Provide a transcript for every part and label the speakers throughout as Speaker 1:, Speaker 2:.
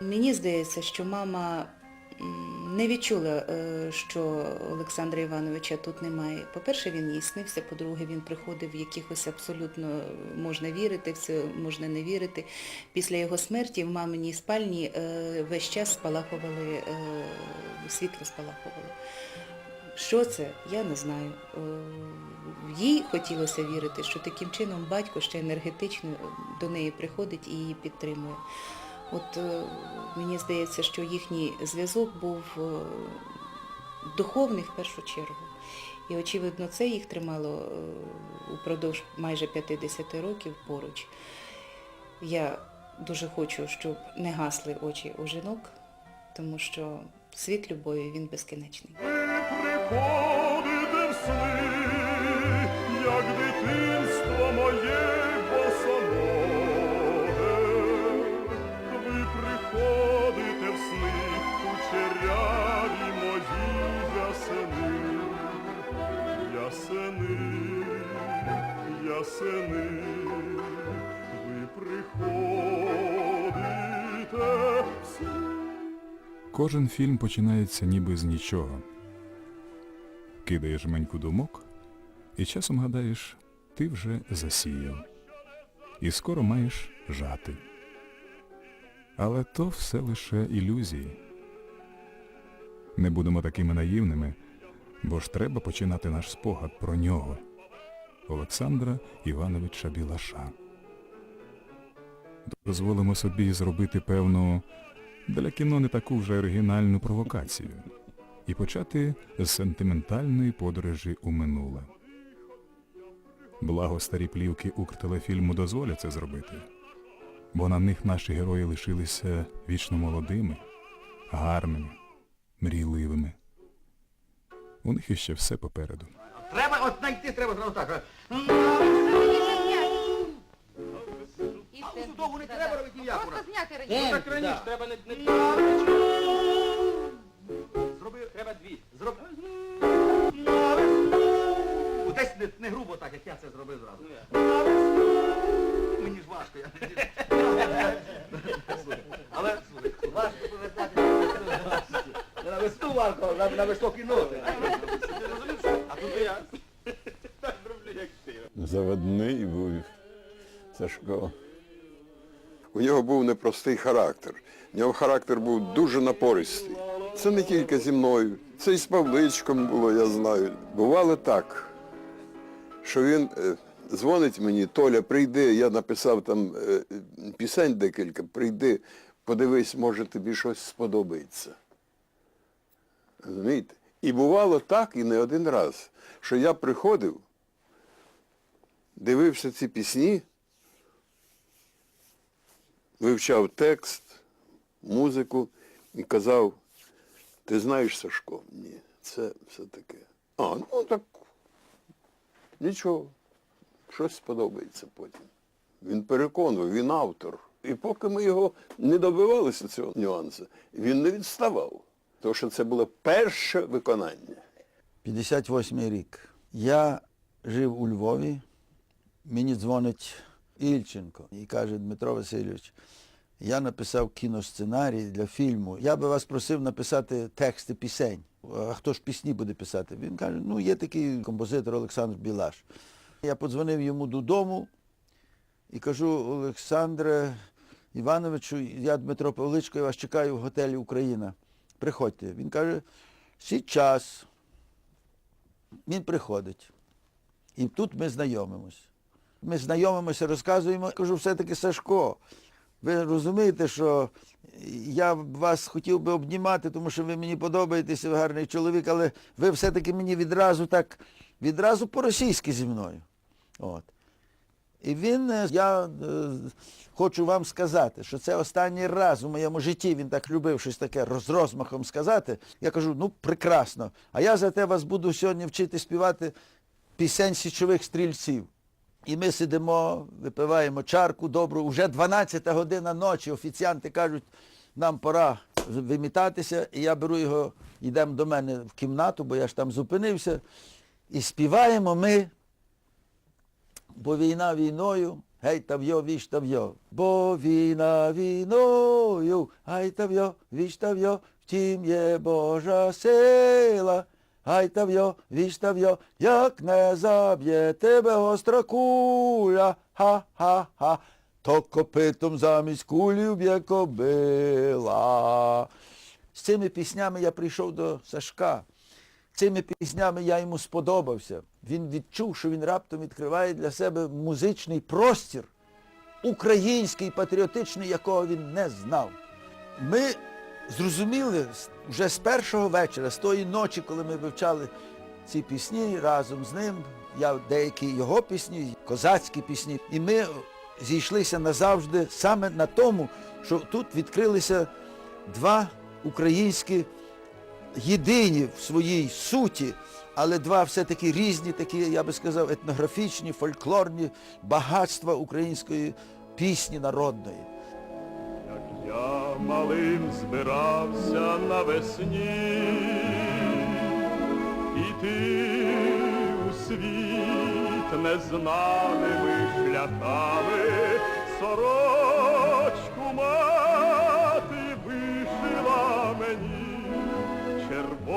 Speaker 1: Мені здається, що мама не відчула, е, що Олександра Івановича тут немає. По-перше, він їй снився, по-друге, він приходив в якихось абсолютно можна вірити, в це можна не вірити. Після його смерті в маминій спальні е, весь час спалахували, е, світло спалахувало. Що це, я не знаю. Їй хотілося вірити, що таким чином батько ще енергетично до неї приходить і її підтримує. От е, мені здається, що їхній зв'язок був е, духовний в першу чергу. І, очевидно, це їх тримало е, упродовж майже 50 років поруч. Я дуже хочу, щоб не гасли очі у жінок, тому що світ любові, він безкінечний.
Speaker 2: як дитинство ясени, ясени. Ви приходите.
Speaker 3: Кожен фільм починається ніби з нічого. Кидаєш меньку думок, і часом гадаєш, ти вже засіяв. І скоро маєш жати. Але то все лише ілюзії. Не будемо такими наївними, бо ж треба починати наш спогад про нього, Олександра Івановича Білаша. Дозволимо собі зробити певну для кіно не таку вже оригінальну провокацію і почати з сентиментальної подорожі у минуле. Благо старі плівки Укртелефільму дозволять це зробити, бо на них наші герої лишилися вічно молодими, гарними, мрійливими. У них іще все попереду.
Speaker 4: Треба от знайти, треба зразу так.
Speaker 5: І
Speaker 4: А
Speaker 5: все.
Speaker 4: удову не
Speaker 5: Да,
Speaker 4: треба
Speaker 5: да.
Speaker 4: робити ніяку.
Speaker 5: Просто зняти
Speaker 4: Ну,
Speaker 5: раніше.
Speaker 4: так раніше треба не... не... Зроби...
Speaker 6: Треба дві.
Speaker 4: Зроби... Десь не, не грубо так, як я це зробив зразу. Мені ж важко, я не Але важко повертати на весну важко, на, на високі ноти.
Speaker 6: А тут я. Так зроблю, як ти.
Speaker 7: Заводний був Сашко. У нього був непростий характер. У нього характер був дуже напористий. Це не тільки зі мною, це і з Павличком було, я знаю. Бувало так, що він е, дзвонить мені, Толя, прийди, я написав там е, пісень декілька, прийди, подивись, може тобі щось сподобається. Розумієте? І бувало так, і не один раз, що я приходив, дивився ці пісні, вивчав текст, музику і казав, ти знаєш, Сашко? Ні, це все таке. А, ну так нічого, щось сподобається потім. Він переконував, він автор. І поки ми його не добивалися цього нюансу, він не відставав. Тому що це було перше виконання.
Speaker 8: 58 рік. Я жив у Львові, мені дзвонить Ільченко і каже, Дмитро Васильович, я написав кіносценарій для фільму. Я би вас просив написати тексти пісень. А хто ж пісні буде писати? Він каже, ну є такий композитор Олександр Білаш. Я подзвонив йому додому і кажу, Олександре Івановичу, я Дмитро Павличко, я вас чекаю в готелі Україна. Приходьте. Він каже, час. Він приходить. І тут ми знайомимось. Ми знайомимося, розказуємо. Кажу, все-таки Сашко. Ви розумієте, що я вас хотів би обнімати, тому що ви мені подобаєтеся, ви гарний чоловік, але ви все-таки мені відразу так, відразу по-російськи зі мною. От. І він, е, я е, хочу вам сказати, що це останній раз у моєму житті він так любив щось таке з розмахом сказати. Я кажу, ну прекрасно. А я за те вас буду сьогодні вчити співати пісень січових стрільців. І ми сидимо, випиваємо чарку добру, вже 12 година ночі, офіціанти кажуть, нам пора вимітатися, і я беру його, йдемо до мене в кімнату, бо я ж там зупинився, і співаємо ми бо війна війною, Гей тав'йо, віж тав'йо. Бо війна війною, гай тав'йо, віж тав'йо, втім є Божа сила. Гай тав'йо, віж тав'йо, як не заб'є тебе гостра куля, ха-ха-ха, то копитом замість кулі вб'є кобила. З цими піснями я прийшов до Сашка. Цими піснями я йому сподобався. Він відчув, що він раптом відкриває для себе музичний простір, український, патріотичний, якого він не знав. Ми зрозуміли вже з першого вечора, з тої ночі, коли ми вивчали ці пісні разом з ним, я деякі його пісні, козацькі пісні, і ми зійшлися назавжди саме на тому, що тут відкрилися два українські єдині в своїй суті, але два все-таки різні, такі, я би сказав, етнографічні, фольклорні багатства української пісні народної.
Speaker 2: Як я малим збирався навесні, іти у світ незнаними шляхами, сорочку мати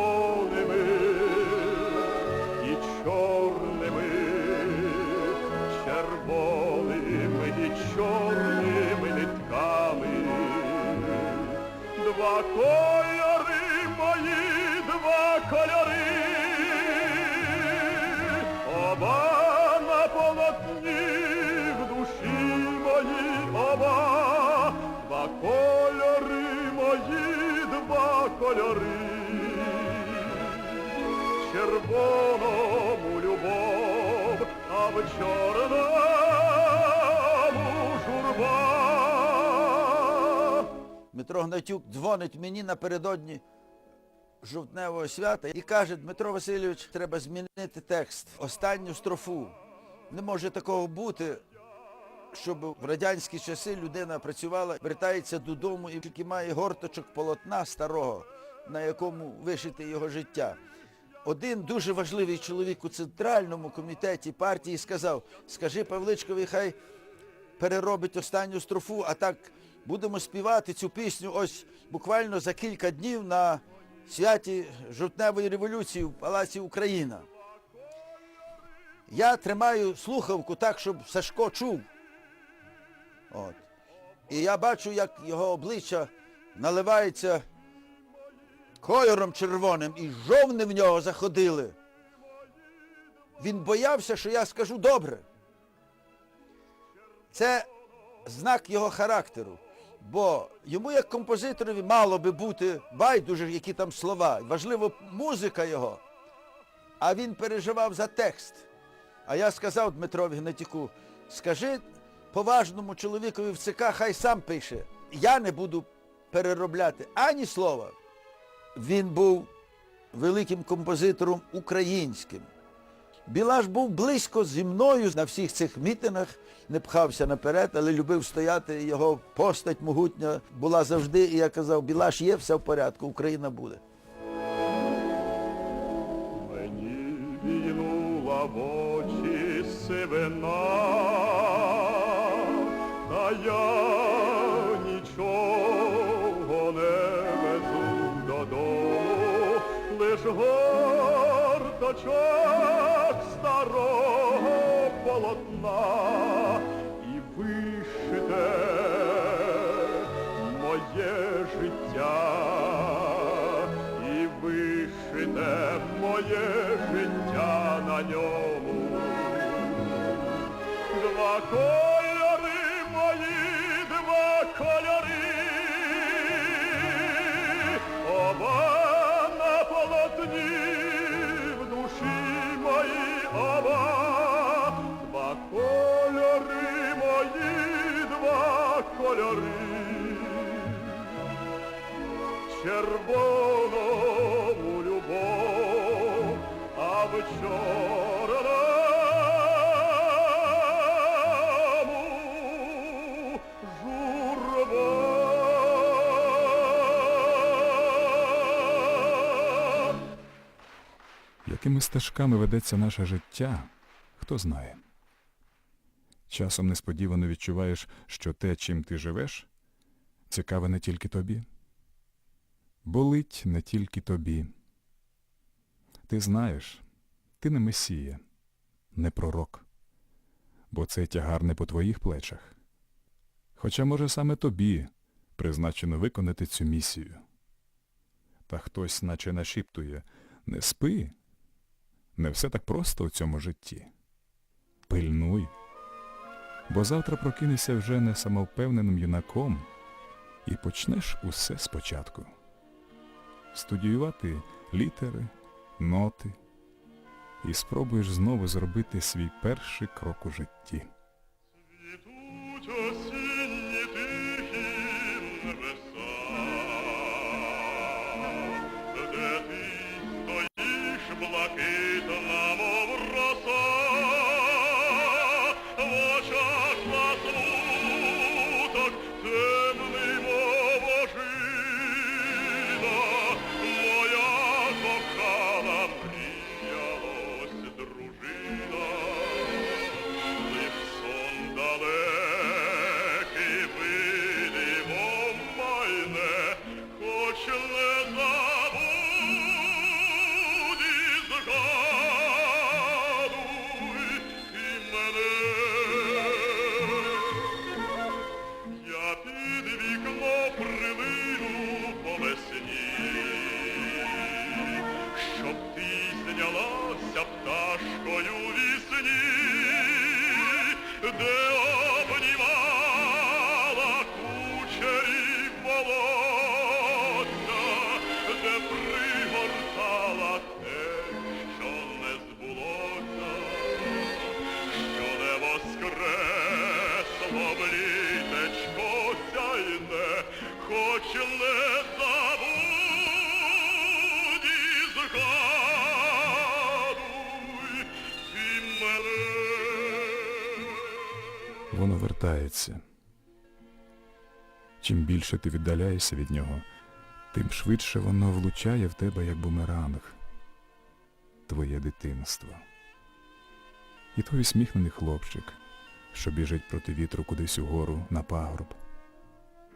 Speaker 2: Oh. Червоному любов, а в чорному журба.
Speaker 8: Дмитро Гнатюк дзвонить мені напередодні жовтневого свята і каже, Дмитро Васильович, треба змінити текст, останню строфу. Не може такого бути, щоб в радянські часи людина працювала, вертається додому і тільки має горточок полотна старого, на якому вишите його життя. Один дуже важливий чоловік у центральному комітеті партії сказав, скажи Павличкові, хай переробить останню строфу, а так будемо співати цю пісню ось буквально за кілька днів на святі жовтневої революції в Палаці Україна. Я тримаю слухавку так, щоб Сашко чув. От. І я бачу, як його обличчя наливається кольором червоним, і жовни в нього заходили. Він боявся, що я скажу добре. Це знак його характеру. Бо йому, як композиторові, мало би бути байдуже, які там слова. Важливо музика його. А він переживав за текст. А я сказав Дмитрові Гнатюку, скажи поважному чоловікові в ЦК, хай сам пише. Я не буду переробляти ані слова. Він був великим композитором українським. Білаш був близько зі мною на всіх цих мітингах, не пхався наперед, але любив стояти, його постать могутня була завжди. І я казав, Білаш є, все в порядку, Україна буде.
Speaker 2: Мені війнула в очі сивина, та я горточок старого полотна і вишите моє життя і вишите моє життя на ньому. Два
Speaker 3: Якими стежками ведеться наше життя, хто знає. Часом несподівано відчуваєш, що те, чим ти живеш, цікаве не тільки тобі. Болить не тільки тобі. Ти знаєш, ти не месія, не пророк, бо цей тягар не по твоїх плечах. Хоча, може, саме тобі призначено виконати цю місію. Та хтось наче нашіптує «Не спи, не все так просто у цьому житті. Пильнуй, бо завтра прокинешся вже не самовпевненим юнаком і почнеш усе спочатку. Студіювати літери, ноти і спробуєш знову зробити свій перший крок у житті.
Speaker 2: Стоїш
Speaker 3: Воно вертається. Чим більше ти віддаляєшся від нього, тим швидше воно влучає в тебе як бумеранг. Твоє дитинство. І той усміхнений хлопчик, що біжить проти вітру кудись угору на пагорб,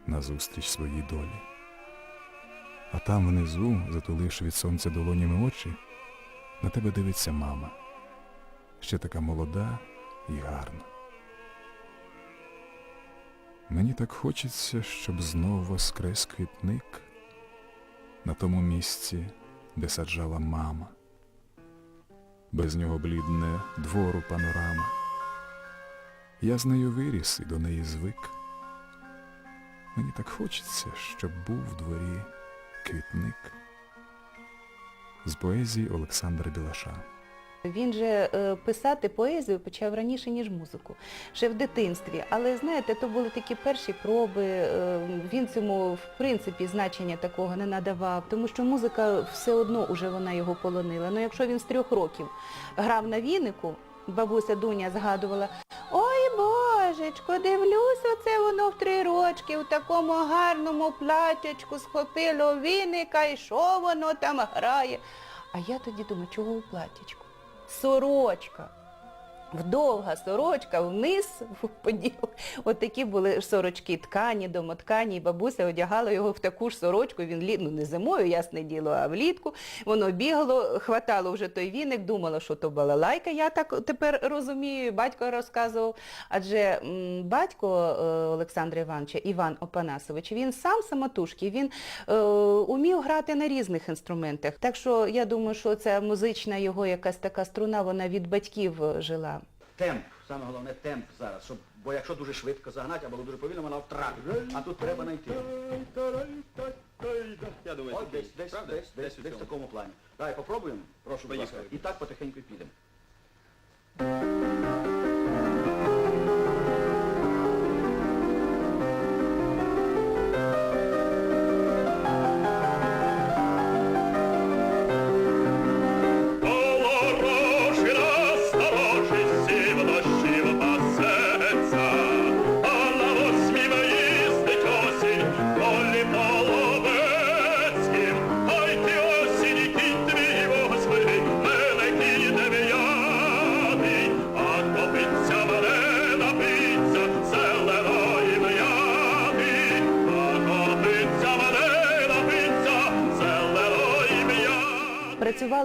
Speaker 3: назустріч своїй долі. А там внизу, затуливши від сонця долонями очі, на тебе дивиться мама, ще така молода і гарна. Мені так хочеться, щоб знов воскрес квітник на тому місці, де саджала мама. Без нього блідне двору панорама. Я з нею виріс і до неї звик. Мені так хочеться, щоб був в дворі квітник. З поезії Олександра Білаша.
Speaker 1: Він же е, писати поезію почав раніше, ніж музику, ще в дитинстві. Але знаєте, то були такі перші проби, е, він цьому в принципі значення такого не надавав, тому що музика все одно уже вона його полонила. Ну якщо він з трьох років грав на вінику, бабуся Дуня згадувала, ой Божечко, дивлюсь, оце воно в три рочки, в такому гарному платячку схопило віника, і що воно там грає. А я тоді думаю, чого у платячку? Сорочка. Вдовга сорочка вниз в поділ. От такі були сорочки ткані, домоткані, і бабуся одягала його в таку ж сорочку, він лі... ну не зимою, ясне діло, а влітку. Воно бігало, хватало вже той віник, думала, що то балалайка, я так тепер розумію, батько розказував. Адже батько е, Олександра Івановича, Іван Опанасович, він сам самотужки, він е, умів грати на різних інструментах. Так що я думаю, що ця музична його якась така струна, вона від батьків жила.
Speaker 4: Темп, саме головне темп зараз, щоб, бо якщо дуже швидко загнати, або дуже повільно, вона втратить. А тут треба знайти.
Speaker 6: Я думаю,
Speaker 4: От десь, десь,
Speaker 6: правда?
Speaker 4: десь, десь,
Speaker 6: у
Speaker 4: десь в такому плані. Давай попробуємо, прошу, будь ласка.
Speaker 6: Поїхали.
Speaker 4: І так потихеньку підемо.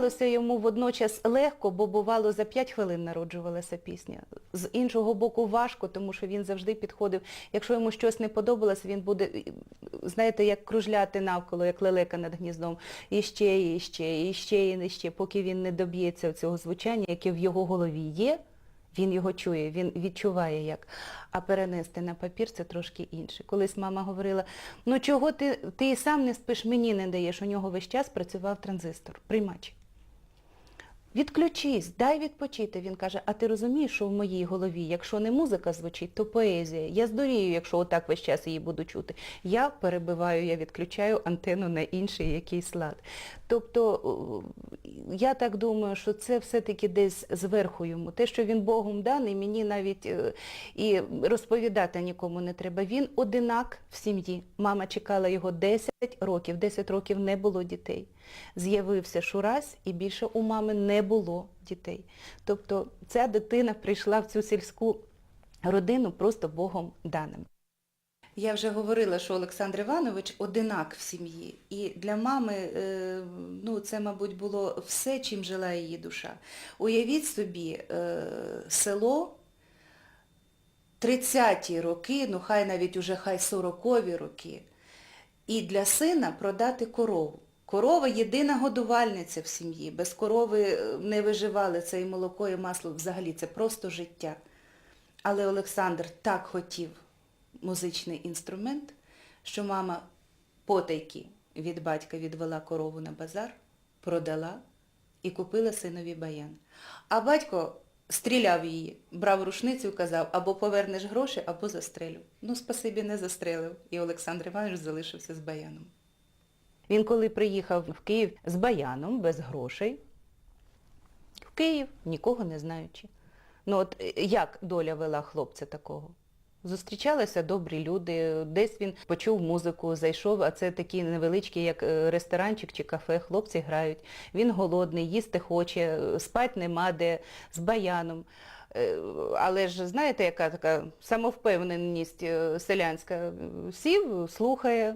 Speaker 1: Працювалося йому водночас легко, бо бувало за 5 хвилин народжувалася пісня. З іншого боку важко, тому що він завжди підходив. Якщо йому щось не подобалось, він буде, знаєте, як кружляти навколо, як лелека над гніздом. І ще, і ще, і ще, і ще, поки він не доб'ється цього звучання, яке в його голові є, він його чує, він відчуває як. А перенести на папір це трошки інше. Колись мама говорила, ну чого ти, ти сам не спиш, мені не даєш. У нього весь час працював транзистор, приймач. Відключись, дай відпочити. Він каже, а ти розумієш, що в моїй голові, якщо не музика звучить, то поезія. Я здурію, якщо отак весь час її буду чути. Я перебиваю, я відключаю антенну на інший якийсь лад. Тобто я так думаю, що це все-таки десь зверху йому. Те, що він Богом даний, мені навіть е, і розповідати нікому не треба. Він одинак в сім'ї. Мама чекала його 10 років, 10 років не було дітей. З'явився Шурась і більше у мами не було дітей. Тобто ця дитина прийшла в цю сільську родину просто Богом даним. Я вже говорила, що Олександр Іванович одинак в сім'ї. І для мами е, ну, це, мабуть, було все, чим жила її душа. Уявіть собі, е, село 30-ті роки, ну хай навіть уже хай 40-ві роки, і для сина продати корову. Корова єдина годувальниця в сім'ї. Без корови е, не виживали це і молоко, і масло. Взагалі це просто життя. Але Олександр так хотів музичний інструмент, що мама потайки від батька відвела корову на базар, продала і купила синові баян. А батько стріляв її, брав рушницю казав, або повернеш гроші, або застрелю. Ну, спасибі, не застрелив. І Олександр Іванович залишився з баяном. Він коли приїхав в Київ з баяном, без грошей, в Київ, нікого не знаючи. Ну от е, як доля вела хлопця такого? Зустрічалися добрі люди, десь він почув музику, зайшов, а це такі невеличкі, як е, ресторанчик чи кафе, хлопці грають. Він голодний, їсти хоче, спать нема де, з баяном. Е, Але ж знаєте, яка така самовпевненість е, селянська. Сів, слухає,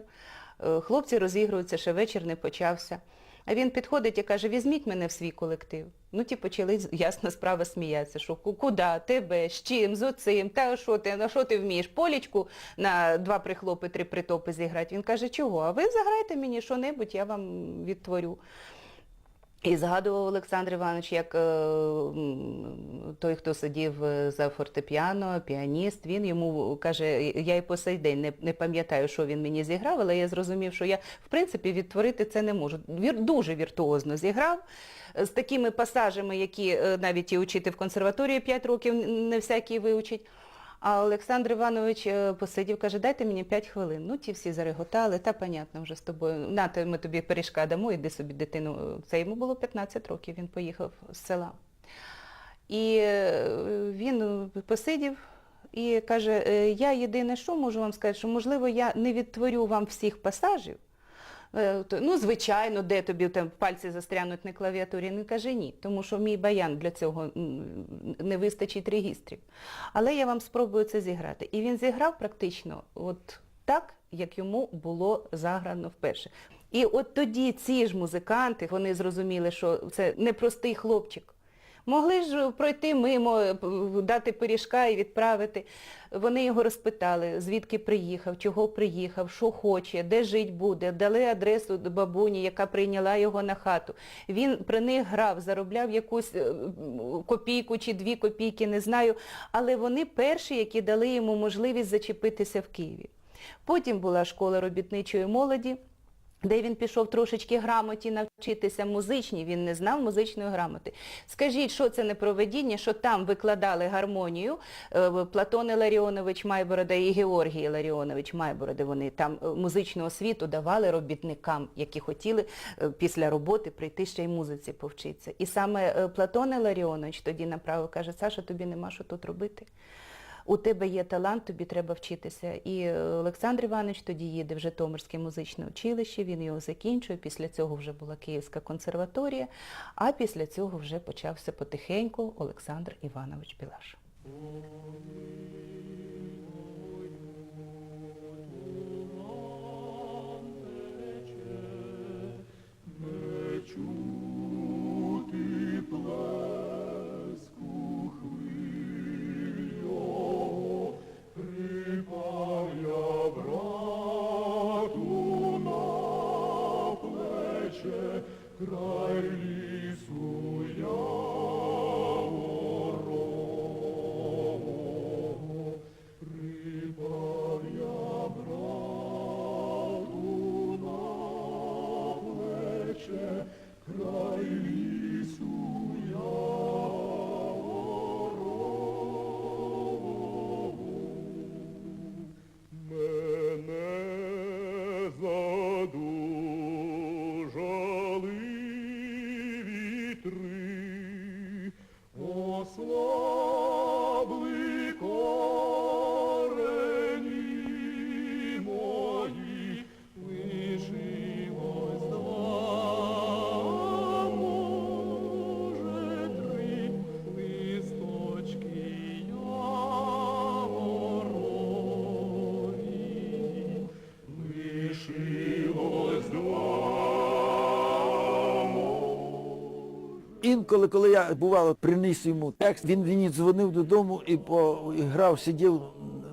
Speaker 1: хлопці розігруються, ще вечір не почався. А він підходить і каже, візьміть мене в свій колектив. Ну ті почали, ясна справа, сміятися, що куди, тебе, з чим, з оцим, та що ти, на що ти вмієш, полічку на два прихлопи, три притопи зіграти. Він каже, чого? А ви заграйте мені що-небудь, я вам відтворю. І згадував Олександр Іванович, як е, той, хто сидів е, за фортепіано, піаніст, він йому каже, я і по сей день не, не пам'ятаю, що він мені зіграв, але я зрозумів, що я, в принципі, відтворити це не можу. Вір, дуже віртуозно зіграв, з такими пасажами, які е, навіть і учити в консерваторії 5 років не всякий виучить. А Олександр Іванович е, посидів, каже, дайте мені 5 хвилин. Ну, ті всі зареготали, та понятно вже з тобою. Нате, ми тобі пиріжка дамо, іди собі дитину. Це йому було 15 років, він поїхав з села. І е, він посидів і каже, «Е, я єдине, що можу вам сказати, що можливо я не відтворю вам всіх пасажів, то, Ну, звичайно, де тобі там пальці застрянуть на клавіатурі. Він каже, ні, тому що мій баян для цього не вистачить регістрів. Але я вам спробую це зіграти. І він зіграв практично от так, як йому було заграно вперше. І от тоді ці ж музиканти, вони зрозуміли, що це непростий хлопчик. Могли ж пройти мимо, е, дати пиріжка і відправити. Вони його розпитали, звідки приїхав, чого приїхав, що хоче, де жить буде, дали адресу бабуні, яка прийняла його на хату. Він при них грав, заробляв якусь е, копійку чи дві копійки, не знаю. Але вони перші, які дали йому можливість зачепитися в Києві. Потім була школа робітничої молоді, де він пішов трошечки грамоті навчитися музичній, він не знав музичної грамоти. Скажіть, що це не проведіння, що там викладали гармонію е, Платон Іларіонович Майборода і Георгій Іларіонович Майборода, вони там е, музичну освіту давали робітникам, які хотіли е, після роботи прийти ще й музиці повчитися. І саме Платон Іларіонович тоді направив, каже, Саша, тобі нема що тут робити у тебе є талант, тобі треба вчитися. І е, Олександр Іванович тоді їде в Житомирське музичне училище, він його закінчує, після цього вже була Київська консерваторія, а після цього вже почався потихеньку Олександр Іванович Білаш.
Speaker 2: Не Christus,
Speaker 8: інколи, коли я бувало приніс йому текст, він мені дзвонив додому і пограв, сидів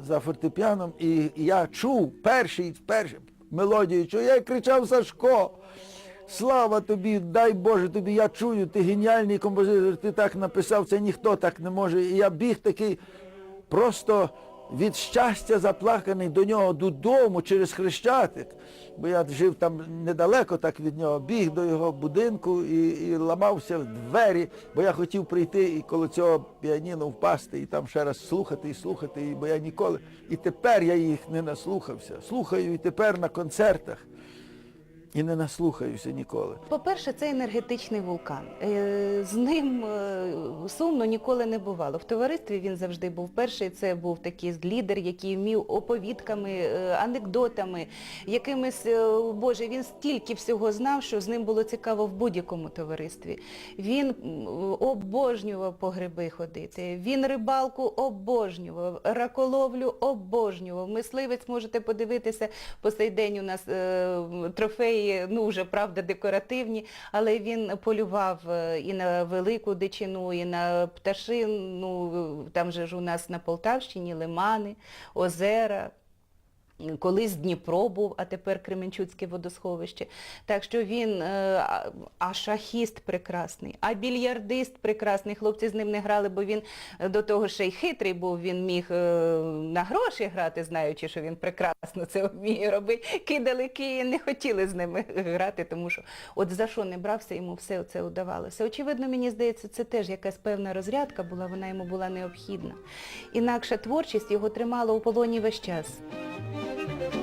Speaker 8: за фортепіаном, і я чув перший, перший мелодію, що я кричав Сашко. Слава тобі, дай Боже тобі, я чую, ти геніальний композитор, ти так написав, це ніхто так не може. І я біг такий просто від щастя заплаканий до нього додому через Хрещатик. Бо я жив там недалеко так від нього, біг до його будинку і, і ламався в двері, бо я хотів прийти і коло цього піаніно впасти і там ще раз слухати і слухати, бо я ніколи. І тепер я їх не наслухався. Слухаю і тепер на концертах. І не наслухаюся ніколи.
Speaker 1: По-перше, це енергетичний вулкан. Е, З ним е, сумно ніколи не бувало. В товаристві він завжди був перший. Це був такий лідер, який вмів оповідками, е, анекдотами, якимись, Боже, він стільки всього знав, що з ним було цікаво в будь-якому товаристві. Він обожнював по гриби ходити, він рибалку обожнював, раколовлю обожнював. Мисливець, можете подивитися, по сей день у нас е, ну вже, правда, декоративні, але він полював е, і на велику дичину, і на пташину, там же ж у нас на Полтавщині лимани, озера, Колись Дніпро був, а тепер Кременчуцьке водосховище. Так що він, е, а- шахіст прекрасний, а більярдист прекрасний. Хлопці з ним не грали, бо він е, до того ще й хитрий був, він міг е, на гроші грати, знаючи, що він прекрасно це вміє робити. Кидали Киї, не хотіли з ними грати, тому що от за що не брався, йому все це удавалося. Очевидно, мені здається, це теж якась певна розрядка була, вона йому була необхідна. Інакше творчість його тримала у полоні весь час.
Speaker 5: thank
Speaker 1: you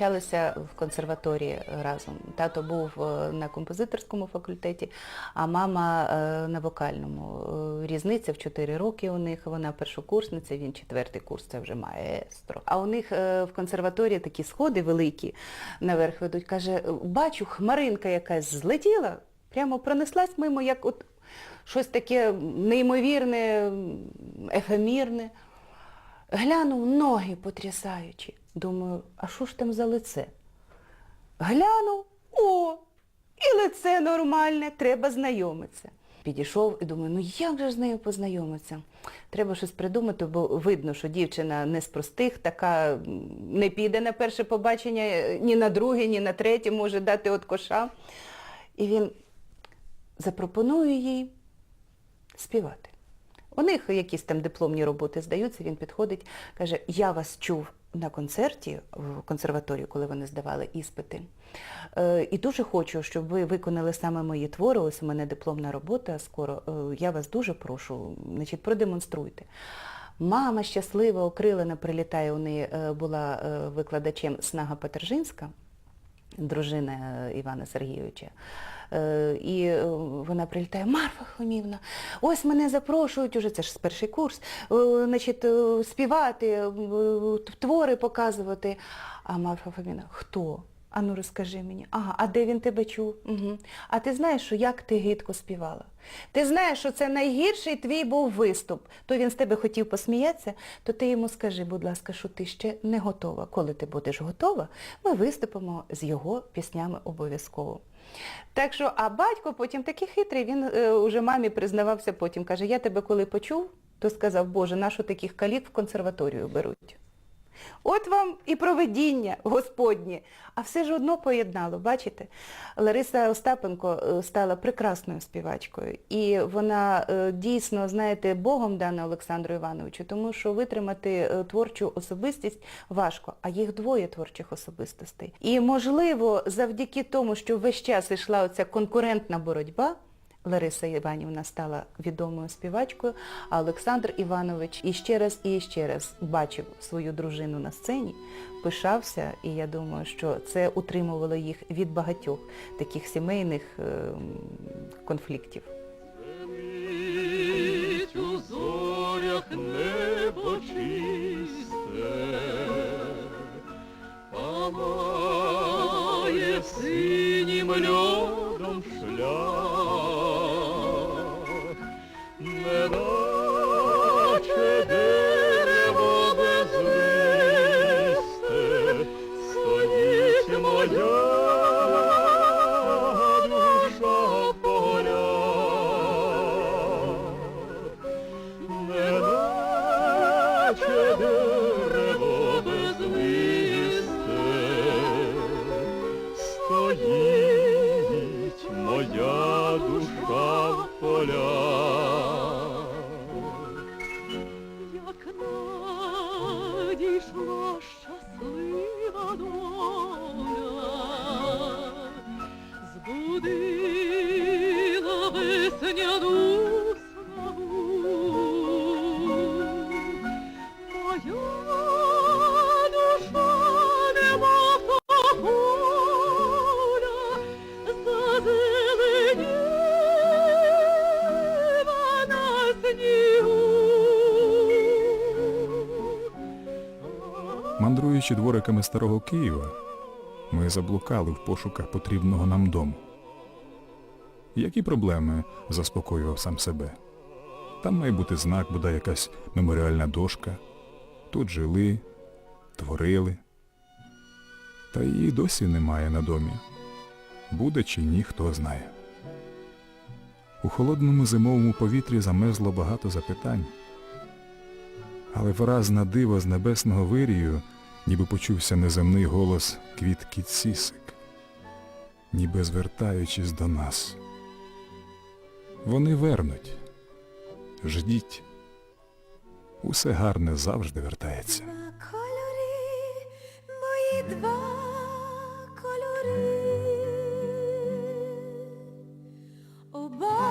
Speaker 1: навчалися в консерваторії разом. Тато був е, на композиторському факультеті, а мама е, на вокальному. Е, Різниця в 4 роки у них, вона першокурсниця, він четвертий курс, це вже маестро. А у них в консерваторії такі сходи великі наверх ведуть. Каже, бачу, хмаринка якась злетіла, прямо пронеслась мимо, як от щось таке неймовірне, ефемірне. Глянув ноги потрясаючі. Думаю, а що ж там за лице? Глянув, о, і лице нормальне, треба знайомитися. Підійшов і думаю, ну як же з нею познайомитися? Треба щось придумати, бо видно, що дівчина не з простих, така не піде на перше побачення, е, ні на друге, ні на третє, може дати от коша. І він запропонує їй співати. У них якісь там дипломні роботи здаються, він підходить, каже, я вас чув на концерті в консерваторії, коли вони здавали іспити. Е, І дуже хочу, щоб ви виконали саме мої твори, ось у мене дипломна робота скоро. Е, Я вас дуже прошу, значить, продемонструйте. Мама щаслива, окрилена, прилітає, у неї е, була викладачем Снага Петержинська, дружина Івана Сергійовича. Е, І е, вона прилітає, Марфа Хомівна, ось мене запрошують, уже це ж перший курс, е, значить, співати, твори показувати. А Марфа Хомівна, хто? А ну розкажи мені. Ага, а де він тебе чув? Угу. А ти знаєш, що як ти гидко співала? Ти знаєш, що це найгірший твій був виступ. То він з тебе хотів посміятися, то ти йому скажи, будь ласка, що ти ще не готова. Коли ти будеш готова, ми виступимо з його піснями обов'язково. Так що, а батько потім такий хитрий, він е, уже мамі признавався потім. Каже, я тебе коли почув, то сказав, Боже, нашу таких калік в консерваторію беруть. От вам і проведіння Господнє. А все ж одно поєднало, бачите? Лариса Остапенко е, стала прекрасною співачкою. І вона е, дійсно, знаєте, Богом дана Олександру Івановичу, тому що витримати е, творчу особистість важко, а їх двоє творчих особистостей. І, можливо, завдяки тому, що весь час йшла оця конкурентна боротьба, Лариса Іванівна стала відомою співачкою, а Олександр Іванович іще раз і ще раз бачив свою дружину на сцені, пишався, і я думаю, що це утримувало їх від багатьох таких сімейних ем, конфліктів.
Speaker 2: У зорях небо синім льодом шлях,
Speaker 3: Мандруючи двориками старого Києва, ми заблукали в пошуках потрібного нам дому. Які проблеми заспокоював сам себе? Там має бути знак, бодай якась меморіальна дошка. Тут жили, творили. Та її досі немає на домі. Буде чи ні, хто знає. У холодному зимовому повітрі замезло багато запитань. Але враз на диво з небесного вирію, ніби почувся неземний голос квітки цісик, ніби звертаючись до нас. Вони вернуть. Ждіть. Усе гарне завжди вертається.
Speaker 5: Два кольори, мої два кольори, оба